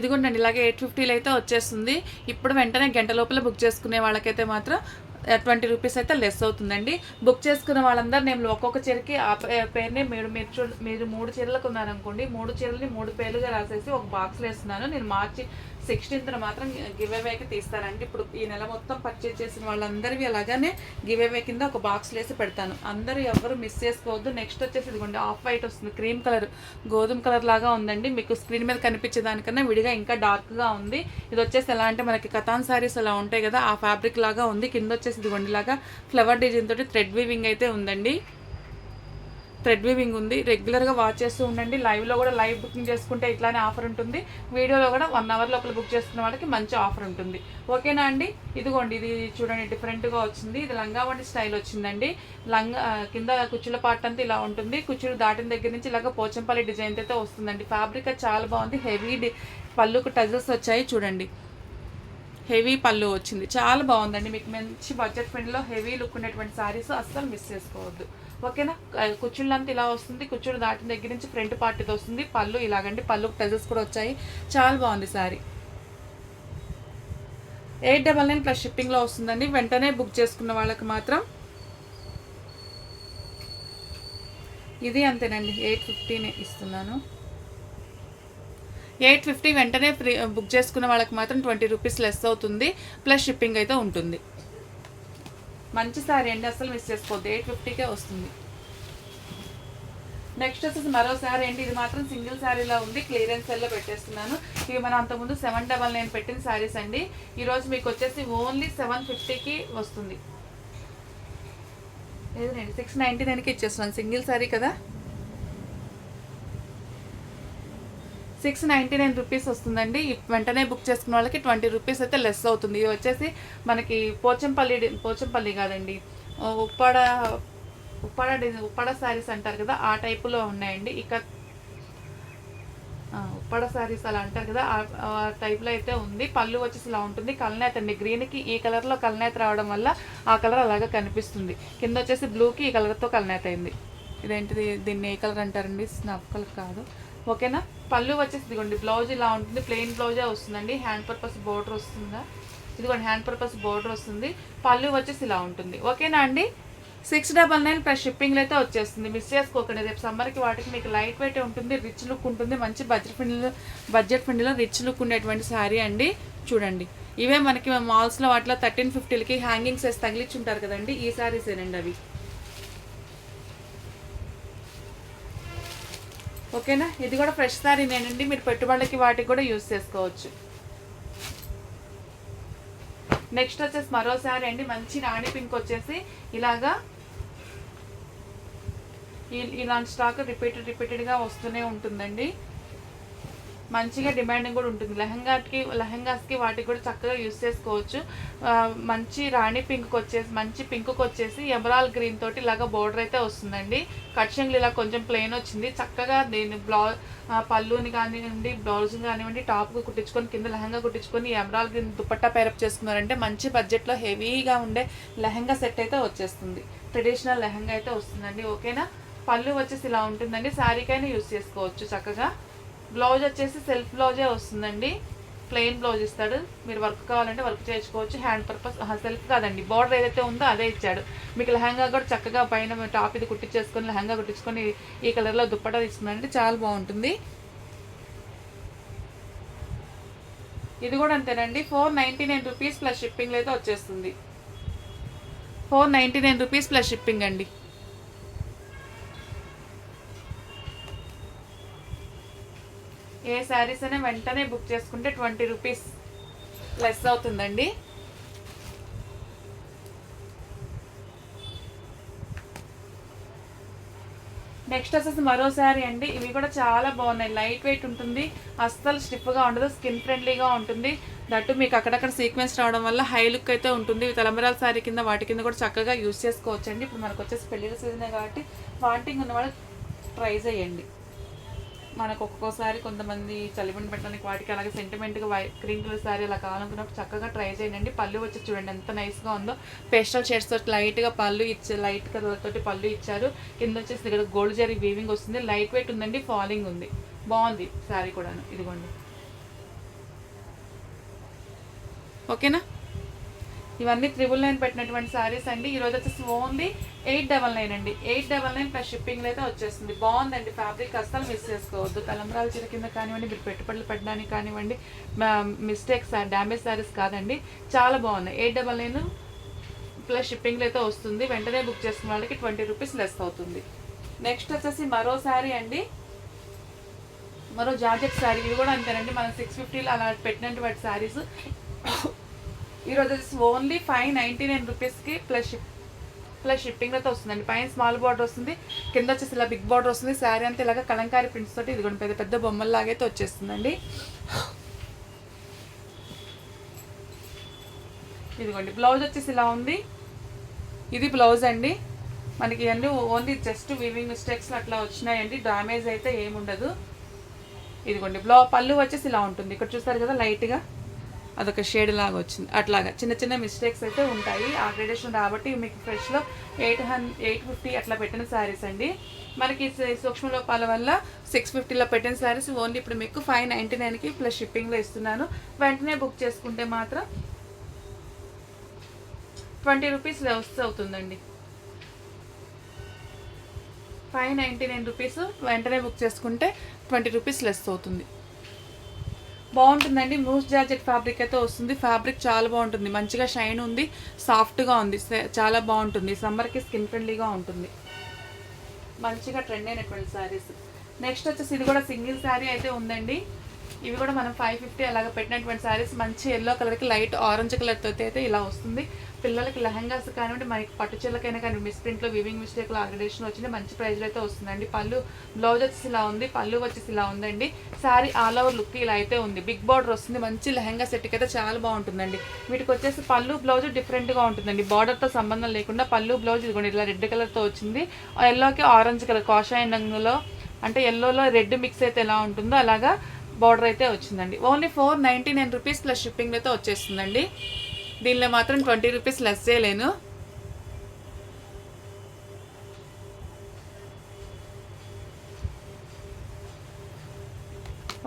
ఇదిగోండి ఇలాగే ఎయిట్ ఫిఫ్టీలో అయితే వచ్చేస్తుంది. ఇప్పుడు వెంటనే గంట లోపల బుక్ చేసుకునే వాళ్ళకైతే మాత్రం ట్వంటీ రూపీస్ అయితే లెస్ అవుతుందండి. బుక్ చేసుకున్న వాళ్ళందరూ నేను ఒక్కొక్క చీరకి ఆ పేరుని మీరు మీరు చూ మీరు మూడు చీరలకు ఉన్నారనుకోండి మూడు చీరల్ని మూడు పేర్లుగా రాసేసి ఒక బాక్స్లో వేస్తున్నాను. నేను మార్చి సిక్స్టీన్త్ మాత్రం గివ్ అవేకి తీస్తానండి ఇప్పుడు ఈ నెల మొత్తం పర్చేజ్ చేసిన వాళ్ళందరివి అలాగానే గివ్ అవే కింద ఒక బాక్స్ వేసి పెడతాను. అందరూ ఎవరు మిస్ చేసుకోవద్దు. నెక్స్ట్ వచ్చేసి ఇదిగోండి ఆఫ్ వైట్ వస్తుంది. క్రీమ్ కలర్ గోధుమ కలర్ లాగా ఉందండి. మీకు స్క్రీన్ మీద కనిపించే దానికన్నా విడిగా ఇంకా డార్క్గా ఉంది. ఇది వచ్చేసి ఎలా అంటే మనకి కథాన్ సారీస్ అలా ఉంటాయి కదా ఆ ఫ్యాబ్రిక్ లాగా ఉంది. కింద వచ్చేసి ఇదిగోండి లాగా ఫ్లవర్ డిజైన్ తోటి థ్రెడ్ వీవింగ్ అయితే ఉందండి. థ్రెడ్ వీవింగ్ ఉంది. రెగ్యులర్గా వాచ్ చేస్తూ ఉండండి. లైవ్లో కూడా లైవ్ బుకింగ్ చేసుకుంటే ఇట్లానే ఆఫర్ ఉంటుంది. వీడియోలో కూడా వన్ అవర్ లోపల బుక్ చేసుకున్న వాళ్ళకి మంచి ఆఫర్ ఉంటుంది. ఓకేనా అండి? ఇదిగోండి ఇది చూడండి డిఫరెంట్గా వచ్చింది. ఇది లంగావండి స్టైల్ వచ్చిందండి. లంగా కింద కుచ్చుల పార్ట్ అంతా ఇలా ఉంటుంది. కుచ్చులు దాటిన దగ్గర నుంచి ఇలాగ పోచంపల్లి డిజైన్ అయితే వస్తుందండి. ఫ్యాబ్రిక్ చాలా బాగుంది. హెవీ డి పళ్ళుకు టజల్స్ వచ్చాయి చూడండి. హెవీ పళ్ళు వచ్చింది. చాలా బాగుందండి. మీకు మంచి బడ్జెట్ ఫ్రెండ్లో హెవీ లుక్ ఉన్నటువంటి సారీస్ అస్సలు మిస్ చేసుకోవద్దు. ఓకేనా? కుచ్చుళ్ళంతా ఇలా వస్తుంది. కుచ్చుడు దాటిన దగ్గర నుంచి ఫ్రంట్ పార్ట్ ఇది వస్తుంది. పళ్ళు ఇలాగండి. పళ్ళు టజల్స్ కూడా వచ్చాయి. చాలా బాగుంది sorry. Eight double nine plus షిప్పింగ్లో వస్తుందండి. వెంటనే బుక్ చేసుకున్న వాళ్ళకి మాత్రం ఇది అంతేనండి. ఎయిట్ ఫిఫ్టీనే ఇస్తున్నాను. ఎయిట్ ఫిఫ్టీ వెంటనే ఫ్రీ బుక్ చేసుకున్న వాళ్ళకి మాత్రం ట్వంటీ రూపీస్ లెస్ అవుతుంది. ప్లస్ షిప్పింగ్ అయితే ఉంటుంది. మంచి సారీ అండి అసలు మిస్ చేసుకోవద్దు. ఎయిట్ ఫిఫ్టీకే వస్తుంది. నెక్స్ట్ వచ్చేసి మరో శారీ అండి. ఇది మాత్రం సింగిల్ శారీలా ఉంది. క్లియరెన్స్ సెల్లో పెట్టేస్తున్నాను. ఇవి మనం అంతకుముందు సెవెన్ డబల్ నైన్ పెట్టిన శారీస్ అండి. ఈరోజు మీకు వచ్చేసి ఓన్లీ సెవెన్ ఫిఫ్టీకి వస్తుంది. లేదండి సిక్స్ నైంటీ నైన్కి ఇచ్చేస్తున్నాను. సింగిల్ శారీ కదా? సిక్స్ నైంటీ నైన్ రూపీస్ వస్తుందండి వెంటనే బుక్ చేసుకున్న వాళ్ళకి ట్వంటీ రూపీస్ అయితే లెస్ అవుతుంది. ఇది వచ్చేసి మనకి పోచంపల్లి డి- పోచంపల్లి కాదండి. ఉప్పాడ ఉప్పాడ డిజైన్ ఉప్పాడ శారీస్ అంటారు కదా ఆ టైపులో ఉన్నాయండి. ఇక ఉప్పాడ శారీస్ అలా అంటారు కదా ఆ- టైప్లో అయితే ఉంది. పళ్ళు వచ్చేసి ఇలా ఉంటుంది. కలనేత అండి. గ్రీన్కి ఈ కలర్లో కలనేత రావడం వల్ల ఆ కలర్ అలాగా కనిపిస్తుంది. కింద వచ్చేసి బ్లూకి ఈ కలర్తో కలనేత అయింది. ఇదేంటిది? దీన్ని ఏ కలర్ అంటారండి? స్నఫ్ కలర్ కాదు. ఓకేనా? పళ్ళు వచ్చేసి ఇదిగోండి బ్లౌజ్ ఇలా ఉంటుంది ప్లెయిన్ బ్లౌజే వస్తుందండి. హ్యాండ్ పర్పస్ బోర్డర్ వస్తుందా? ఇదిగోండి హ్యాండ్ పర్పస్ బోర్డర్ వస్తుంది. పళ్ళు వచ్చేసి ఇలా ఉంటుంది. ఓకేనా అండి? సిక్స్ డబల్ నైన్ ప్లస్ షిప్పింగ్లో అయితే వచ్చేస్తుంది. మిస్ చేసుకోకండి. రేపు సమ్మర్కి వాటికి మీకు లైట్ వెయిట్ ఉంటుంది రిచ్ లుక్ ఉంటుంది మంచి బడ్జెట్ ఫ్రెండ్లో బడ్జెట్ ఫిండ్లో రిచ్ లుక్ ఉండేటువంటి శారీ అండి. చూడండి. ఇవే మనకి మాల్స్లో వాటిలో థర్టీన్ ఫిఫ్టీలకి హ్యాంగింగ్స్ వేసి తగిలించి ఉంటారు కదండి. ఈ శారీసేనండి అవి. ఓకేనా? ఇది కూడా ఫ్రెష్ శారీనేనండి మీరు పెట్టుబడులకి వాటికి కూడా యూస్ చేసుకోవచ్చు. నెక్స్ట్ వచ్చేసి మరో శారీ అండి. మంచి రాణి పింక్ వచ్చేసి ఇలాగా ఈ- ఇలాంటి స్టాక్ రిపీటెడ్ రిపీటెడ్గా వస్తూనే ఉంటుందండి. మంచిగా డిమాండింగ్ కూడా ఉంటుంది. లెహంగాకి లెహంగాస్కి వాటికి కూడా చక్కగా యూస్ చేసుకోవచ్చు. మంచి రాణి పింక్కి వచ్చేసి మంచి పింక్కి వచ్చేసి ఎమరాల్ గ్రీన్ తోటి ఇలాగా బోర్డర్ అయితే వస్తుందండి. కట్షంగ్లు ఇలా కొంచెం ప్లెయిన్ వచ్చింది. చక్కగా దీని బ్లౌ పళ్ళుని కానివ్వండి బ్లౌజ్ని కానివ్వండి టాప్కి కుట్టించుకొని కింద lehenga కుట్టించుకొని emerald green dupatta pair up చేసుకున్నారంటే మంచి బడ్జెట్లో హెవీగా ఉండే లెహంగా సెట్ అయితే వచ్చేస్తుంది. ట్రెడిషనల్ లెహంగా అయితే వస్తుందండి. ఓకేనా? పళ్ళు వచ్చేసి ఇలా ఉంటుందండి. శారీకైనా యూస్ చేసుకోవచ్చు చక్కగా. బ్లౌజ్ వచ్చేసి సెల్ఫ్ బ్లౌజే వస్తుందండి. ప్లెయిన్ బ్లౌజ్ ఇస్తాడు. మీరు వర్క్ కావాలంటే వర్క్ చేయించుకోవచ్చు. హ్యాండ్ పర్పస్ సెల్ఫ్ కాదండి. బార్డర్ ఏదైతే ఉందో అదే ఇచ్చాడు. మీకు లెహంగా కూడా చక్కగా పైన టాప్ ఇది కుట్టించేసుకొని లెహంగా కుట్టించుకొని ఈ కలర్లో దుప్పటా తీసుకున్నారంటే చాలా బాగుంటుంది. ఇది కూడా అంతేనండి. Four ninety nine rupees plus shipping అయితే వచ్చేస్తుంది. Four ninety nine rupees plus shipping అండి. ఏ శారీస్ అయినా వెంటనే బుక్ చేసుకుంటే ట్వంటీ రూపీస్ లెస్ అవుతుందండి. నెక్స్ట్ వచ్చేసి మరో శారీ అండి. ఇవి కూడా చాలా బాగున్నాయి. లైట్ వెయిట్ ఉంటుంది. అస్సలు స్టిఫ్గా ఉండదు. స్కిన్ ఫ్రెండ్లీగా ఉంటుంది. దట్టు మీకు అక్కడక్కడ సీక్వెన్స్ రావడం వల్ల హై లుక్ అయితే ఉంటుంది. తలమరాల శారీ కింద వాటి కింద కూడా చక్కగా యూస్ చేసుకోవచ్చండి. ఇప్పుడు మనకు వచ్చేసి పెళ్ళిళ్ళ సీజనే కాబట్టి వాంటింగ్ ఉన్న వాళ్ళు ట్రై చేయండి. మనకు ఒక్కొక్కసారి కొంతమంది చలిమని పెట్టడానికి వాటికి అలాగే సెంటిమెంట్గా వై క్రీమ్ కలర్ శారీ అలా కావాలనుకున్నప్పుడు చక్కగా ట్రై చేయండి. పళ్ళు వచ్చి చూడండి ఎంత నైస్గా ఉందో. పేస్టల్ షేడ్స్ తోటి లైట్గా పళ్ళు ఇచ్చి లైట్ కలర్ తోటి పళ్ళు ఇచ్చారు. కింద వచ్చేసి ఇక్కడ గోల్డ్ జరీ వీవింగ్ వస్తుంది. లైట్ వెయిట్ ఉందండి ఫాలింగ్ ఉంది. బాగుంది శారీ కూడాను. ఇదిగోండి. ఓకేనా ఇవన్నీ త్రిబుల్ నైన్ పెట్టినటువంటి శారీస్ అండి. ఈరోజు వచ్చేసి ఓన్లీ ఎయిట్ డబల్ నైన్ అండి. Eight double nine plus shipping అయితే వచ్చేస్తుంది. బాగుందండి ఫ్యాబ్రిక్ అస్సలు మిస్ చేసుకోవద్దు. తలంబ్రాల చీర కింద కానివ్వండి మీరు పెట్టుబడులు పెట్టడానికి కానివ్వండి మిస్టేక్స్ డ్యామేజ్ శారీస్ కాదండి. చాలా బాగున్నాయి. Eight double nine plus shipping అయితే వస్తుంది. వెంటనే బుక్ చేసుకున్న వాళ్ళకి ట్వంటీ రూపీస్ లెస్ అవుతుంది. నెక్స్ట్ వచ్చేసి మరో శారీ అండి. మరో జాకెట్ శారీ ఇవి కూడా అంతేనండి. మనం సిక్స్ ఫిఫ్టీలో అలా పెట్టినటువంటి శారీస్ ఈరోజు వచ్చేసి ఓన్లీ ఫైవ్ నైంటీ నైన్ రూపీస్కి ప్లస్ షిప్ ప్లస్ షిప్పింగ్ అయితే వస్తుందండి. పైన స్మాల్ బార్డర్ వస్తుంది కింద వచ్చేసి ఇలా బిగ్ బార్డర్ వస్తుంది. శారీ అంతా ఇలాగ కలంకారీ ప్రింట్స్ తోటి ఇదిగోండి పెద్ద పెద్ద బొమ్మల్లాగైతే వచ్చేస్తుందండి. ఇదిగోండి బ్లౌజ్ వచ్చేసి ఇలా ఉంది. ఇది బ్లౌజ్ అండి. మనకి అన్నీ ఓన్లీ జస్ట్ వీవింగ్ మిస్టేక్స్ అట్లా వచ్చినాయండి. డ్యామేజ్ అయితే ఏముండదు. ఇదిగోండి బ్లౌ పళ్ళు వచ్చేసి ఇలా ఉంటుంది. ఇక్కడ చూస్తారు కదా లైట్గా అదొక షేడ్ లాగా వచ్చింది. అట్లాగా చిన్న చిన్న మిస్టేక్స్ అయితే ఉంటాయి. ఆ గ్రేడేషన్ కాబట్టి మీకు ఫ్రెష్లో ఎయిట్ హన్ ఎయిట్ ఫిఫ్టీ అట్లా పెట్టిన శారీస్ అండి. మనకి సూక్ష్మ లోపాల వల్ల సిక్స్ ఫిఫ్టీలో పెట్టిన శారీస్ ఓన్లీ ఇప్పుడు మీకు ఫైవ్ నైంటీ నైన్కి ప్లస్ షిప్పింగ్లో ఇస్తున్నాను. వెంటనే బుక్ చేసుకుంటే మాత్రం ట్వంటీ రూపీస్ లెస్ అవుతుందండి. ఫైవ్ నైంటీ నైన్ రూపీస్ వెంటనే బుక్ చేసుకుంటే ట్వంటీ రూపీస్ లెస్ అవుతుంది. బాగుంటుందండి. మూస్ జార్జెట్ ఫ్యాబ్రిక్ అయితే వస్తుంది. ఫ్యాబ్రిక్ చాలా బాగుంటుంది. మంచిగా షైన్ ఉంది. సాఫ్ట్గా ఉంది. చాలా బాగుంటుంది. సమ్మర్కి స్కిన్ ఫ్రెండ్లీగా ఉంటుంది. మంచిగా ట్రెండ్ అయినటువంటి శారీస్. నెక్స్ట్ వచ్చేసి ఇది కూడా సింగిల్ శారీ అయితే ఉందండి. ఇవి కూడా మనం ఫైవ్ ఫిఫ్టీ అలాగ పెట్టినటువంటి శారీస్ మంచి ఎల్లో కలర్కి లైట్ ఆరెంజ్ కలర్తో అయితే ఇలా వస్తుంది. పిల్లలకి లెహంగాస్ కానివ్వండి మనకి పట్టు చీరలకైనా కానీ మిస్ ప్రింట్లో వివింగ్ మిస్టేక్లో ఆగ్రడేషన్ వచ్చింది మంచి ప్రైజ్లో అయితే వస్తుందండి. పళ్ళు బ్లౌజ్ వచ్చేసి ఇలా ఉంది పళ్ళు వచ్చేసి ఇలా ఉందండి. శారీ ఆల్ ఓవర్ లుక్ ఇలా అయితే ఉంది. బిగ్ బార్డర్ వస్తుంది మంచి లెహంగా సెట్కి అయితే చాలా బాగుంటుందండి. వీటికి వచ్చేసి పళ్ళు బ్లౌజ్ డిఫరెంట్గా ఉంటుందండి. బార్డర్తో సంబంధం లేకుండా పళ్ళు బ్లౌజ్ ఇదిగోండి ఇలా రెడ్ కలర్తో వచ్చింది. ఎల్లోకి ఆరెంజ్ కలర్ కాషాయ రంగులో అంటే ఎల్లోలో రెడ్ మిక్స్ అయితే ఎలా ఉంటుందో అలాగా బార్డర్ అయితే వచ్చిందండి. Only four ninety nine rupees plus shipping అయితే వచ్చేస్తుందండి. దీనిలో మాత్రం ట్వంటీ రూపీస్ లెస్ చేయలేను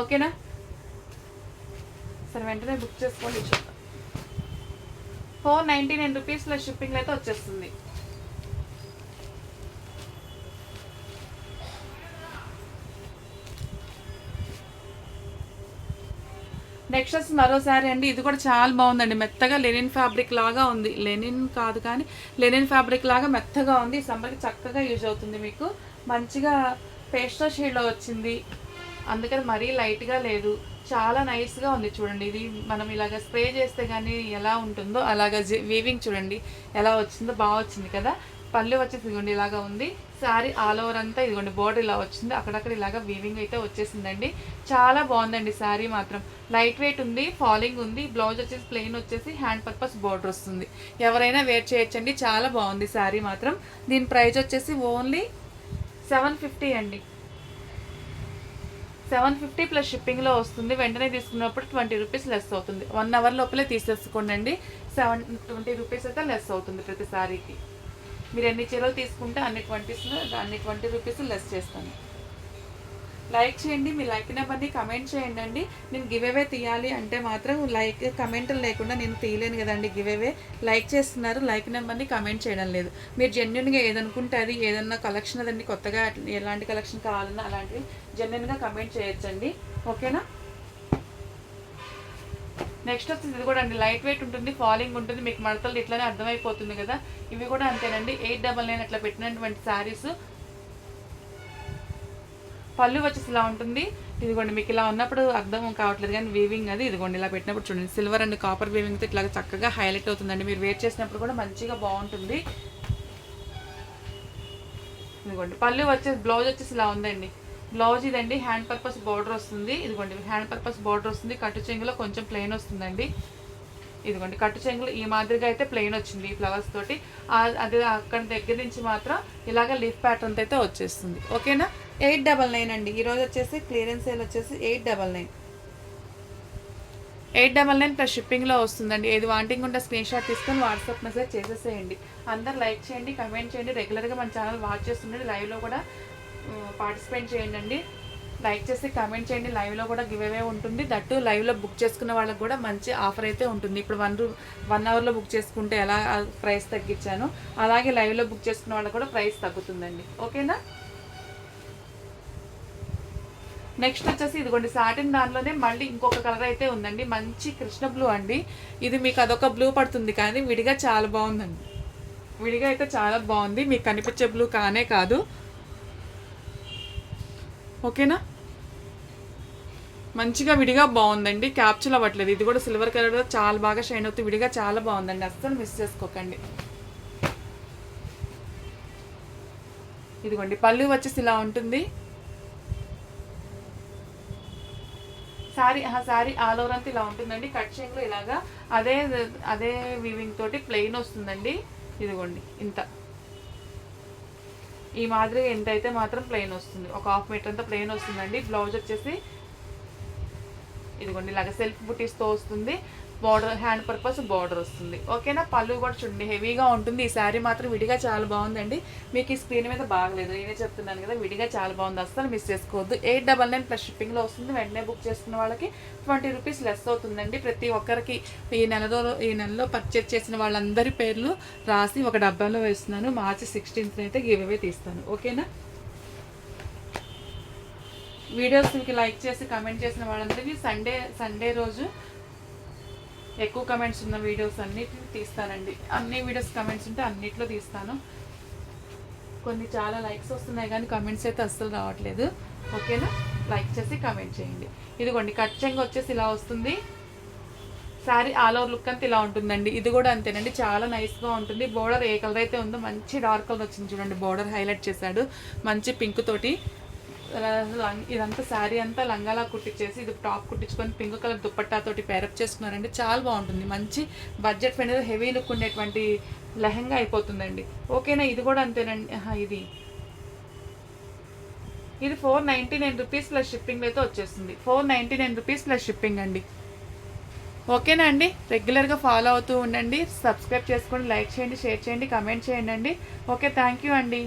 ఓకేనా? సరే వెంటనే బుక్ చేసుకోండి four ninety nine rupees plus shipping అయితే వచ్చేస్తుంది. నెక్స్ట్ వచ్చి మరో శారీ అండి. ఇది కూడా చాలా బాగుందండి. మెత్తగా లెనిన్ ఫ్యాబ్రిక్ లాగా ఉంది. లెనిన్ కాదు కానీ లెనిన్ ఫ్యాబ్రిక్ లాగా మెత్తగా ఉంది. ఈ సమ్మర్కి చక్కగా యూజ్ అవుతుంది మీకు. మంచిగా పేస్టల్ షేడ్లో వచ్చింది. అందుకని మరీ లైట్గా లేదు. చాలా నైస్గా ఉంది చూడండి. ఇది మనం ఇలాగ స్ప్రే చేస్తే కానీ ఎలా ఉంటుందో అలాగ వీవింగ్ చూడండి. ఎలా వచ్చిందో బాగా వచ్చింది కదా. పళ్ళు వచ్చేసి ఇదిగోండి ఇలాగా ఉంది. శారీ ఆల్ ఓవర్ అంతా ఇదిగోండి బోర్డర్ ఇలా వచ్చింది. అక్కడక్కడ ఇలాగా వీవింగ్ అయితే వచ్చేసిందండి. చాలా బాగుందండి శారీ మాత్రం. లైట్ వెయిట్ ఉంది ఫాలింగ్ ఉంది. బ్లౌజ్ వచ్చేసి ప్లెయిన్ వచ్చేసి హ్యాండ్ పర్పస్ బోర్డర్ వస్తుంది. ఎవరైనా వేర్ చేయొచ్చండి. చాలా బాగుంది శారీ మాత్రం. దీని ప్రైస్ వచ్చేసి ఓన్లీ సెవెన్ ఫిఫ్టీ అండి. సెవెన్ ఫిఫ్టీ ప్లస్ షిప్పింగ్లో వస్తుంది. వెంటనే తీసుకున్నప్పుడు ట్వంటీ రూపీస్ లెస్ అవుతుంది. వన్ అవర్ లోపలే తీసేసుకోండి అండి సెవెన్ ట్వంటీ రూపీస్ అయితే లెస్ అవుతుంది ప్రతి శారీకి మీరు ఎన్ని చీరలు తీసుకుంటే అన్ని ట్వంటీస్లో అన్ని ట్వంటీ రూపీస్ లెస్ చేస్తాను. లైక్ చేయండి మీ లైక్ నెంబర్ని కమెంట్ చేయండి అండి. నేను గివ్ అవే తీయాలి అంటే మాత్రం లైక్ కమెంట్ లేకుండా నేను తీయలేను కదండి గివ్ అవే లైక్ చేస్తున్నారు లైక్ నెంబర్ని కమెంట్ చేయడం లేదు. మీరు జెన్యున్గా ఏదనుకుంటే అది ఏదన్నా కలెక్షన్ అదండి కొత్తగా ఎలాంటి కలెక్షన్ కావాలన్నా అలాంటివి జెన్యున్గా కమెంట్ చేయొచ్చండి. ఓకేనా నెక్స్ట్ వచ్చేసి ఇది కూడా అండి లైట్ వెయిట్ ఉంటుంది ఫాలింగ్ ఉంటుంది మీకు మడతలు ఇట్లానే అర్థమైపోతుంది కదా. ఇవి కూడా అంతేనండి ఎయిట్ డబల్ నైన్ అట్లా పెట్టినటువంటి శారీస్. పళ్ళు వచ్చేసి ఇలా ఉంటుంది. ఇదిగోండి మీకు ఇలా ఉన్నప్పుడు అర్థం కావట్లేదు కానీ వీవింగ్ అది ఇదిగోండి ఇలా పెట్టినప్పుడు చూడండి. సిల్వర్ అండ్ కాపర్ వీవింగ్తో ఇట్లా చక్కగా హైలైట్ అవుతుందండి. మీరు వేర్ చేసినప్పుడు కూడా మంచిగా బాగుంటుంది. ఇదిగోండి పళ్ళు వచ్చేసి బ్లౌజ్ వచ్చేసి ఇలా ఉందండి. బ్లౌజ్ ఇదండి హ్యాండ్ పర్పస్ బార్డర్ వస్తుంది. ఇదిగోండి హ్యాండ్ పర్పస్ బార్డర్ వస్తుంది. కట్టు చెంగులో కొంచెం ప్లెయిన్ వస్తుందండి. ఇదిగోండి కట్టు చెంగులు ఈ మాదిరిగా అయితే ప్లెయిన్ వచ్చింది ఈ ఫ్లవర్స్ తోటి. అది అక్కడ దగ్గర నుంచి మాత్రం ఇలాగ లీఫ్ ప్యాటర్న్ అయితే వచ్చేస్తుంది. ఓకేనా? ఎయిట్ డబల్ నైన్ అండి. ఈరోజు వచ్చేసి క్లియరెన్స్ సేల్ వచ్చేసి eight double nine eight double nine plus షిప్పింగ్లో వస్తుందండి. ఏది వాంటింగ్ ఉంటే స్క్రీన్ షాట్ తీసుకొని వాట్సాప్ మెసేజ్ చేసేసేయండి. అందరు లైక్ చేయండి కమెంట్ చేయండి. రెగ్యులర్గా మన ఛానల్ వాచ్ చేస్తుండండి లైవ్లో కూడా పార్టిసిపేట్ చేయండి లైక్ చేసి కమెంట్ చేయండి. లైవ్లో కూడా గివ్ అవే ఉంటుంది. దట్టు లైవ్లో బుక్ చేసుకున్న వాళ్ళకి కూడా మంచి ఆఫర్ అయితే ఉంటుంది. ఇప్పుడు వన్ రూ వన్ అవర్లో బుక్ చేసుకుంటే ఎలా ప్రైస్ తగ్గించాను. అలాగే లైవ్లో బుక్ చేసుకున్న వాళ్ళకి కూడా ప్రైస్ తగ్గుతుందండి. ఓకేనా నెక్స్ట్ వచ్చేసి ఇదిగోండి సాటిన్ దానిలోనే మళ్ళీ ఇంకొక కలర్ అయితే ఉందండి. మంచి కృష్ణ బ్లూ అండి. ఇది మీకు అదొక బ్లూ పడుతుంది కానీ విడిగా చాలా బాగుందండి. విడిగా అయితే చాలా బాగుంది. మీకు కనిపించే బ్లూ కానే కాదు. ఓకేనా? మంచిగా విడిగా బాగుందండి. క్యాప్చర్ అవ్వట్లేదు. ఇది కూడా సిల్వర్ కలర్ చాలా బాగా షైన్ అవుతుంది. విడిగా చాలా బాగుందండి. అస్సలు మిస్ చేసుకోకండి. ఇదిగోండి. పళ్ళు వచ్చేసి ఇలా ఉంటుంది. సారీ సారీ ఆల్ ఓవర్ అంతా ఇలా ఉంటుందండి. కట్ చేయంలో ఇలాగా అదే అదే వీవింగ్ తోటి ప్లెయిన్ వస్తుందండి. ఇదిగోండి. ఇంత. ఈ మాదిరిగా ఎంత అయితే మాత్రం ప్లెయిన్ వస్తుంది. ఒక హాఫ్ మీటర్ అంతా ప్లెయిన్ వస్తుందండి. బ్లౌజ్ వచ్చేసి ఇదిగోండి ఇలాగ సెల్ఫ్ బుటీస్తో వస్తుంది. బార్డర్ హ్యాండ్ పర్పస్ బార్డర్ వస్తుంది. ఓకేనా? పళ్ళు కూడా చూడండి హెవీగా ఉంటుంది. ఈ శారీ మాత్రం విడిగా చాలా బాగుందండి. మీకు ఈ స్క్రీన్ మీద బాగలేదు. నేనే చెప్తున్నాను కదా విడిగా చాలా బాగుంది. అస్సలు మిస్ చేసుకోవద్దు. ఎయిట్ డబల్ నైన్ ప్లస్ షిప్పింగ్లో వస్తుంది. వెంటనే బుక్ చేసుకున్న వాళ్ళకి ట్వంటీ రూపీస్ లెస్ అవుతుందండి. ప్రతి ఒక్కరికి ఈ నెలలో ఈ నెలలో పర్చేస్ చేసిన వాళ్ళందరి పేర్లు రాసి ఒక డబ్బాలో వేస్తున్నాను. మార్చి సిక్స్టీన్త్ అయితే గివ్ అవే తీస్తాను. ఓకేనా? వీడియోస్ మీకు లైక్ చేసి కమెంట్ చేసిన వాళ్ళందరికీ సండే సండే రోజు ఎక్కువ కమెంట్స్ ఉన్న వీడియోస్ అన్నిటిని తీస్తానండి. అన్ని వీడియోస్ కమెంట్స్ ఉంటే అన్నిట్లో తీస్తాను. కొన్ని చాలా లైక్స్ వస్తున్నాయి కానీ కమెంట్స్ అయితే అస్సలు రావట్లేదు. ఓకేనా లైక్ చేసి కమెంట్ చేయండి. ఇదిగోండి ఖచ్చితంగా వచ్చేసి ఇలా వస్తుంది. శారీ ఆల్ ఓవర్ లుక్ అంతా ఇలా ఉంటుందండి. ఇది కూడా అంతేనండి. చాలా నైస్గా ఉంటుంది. బోర్డర్ ఏ కలర్ అయితే ఉందో మంచి డార్క్ కలర్ వచ్చింది చూడండి. బోర్డర్ హైలైట్ చేశాడు. మంచి పింక్ తోటి. ఇదంతా శారీ అంతా లంగాలా కుట్టించేసి ఇది టాప్ కుట్టించుకొని పింక్ కలర్ దుప్పట్టాతోటి పేరప్ చేసుకున్నారండి. చాలా బాగుంటుంది. మంచి బడ్జెట్ ఫ్రెండ్ హెవీ లుక్ ఉండేటువంటి లెహంగా అయిపోతుందండి. ఓకేనా? ఇది కూడా అంతేనండి. ఇది. ఇది four ninety nine rupees plus shipping అయితే వచ్చేస్తుంది. Four ninety nine rupees plus shipping అండి. ఓకేనా అండి? రెగ్యులర్గా ఫాలో అవుతూ ఉండండి. సబ్స్క్రైబ్ చేసుకోండి లైక్ చేయండి షేర్ చేయండి కమెంట్ చేయండి అండి. ఓకే థ్యాంక్ యూ అండి.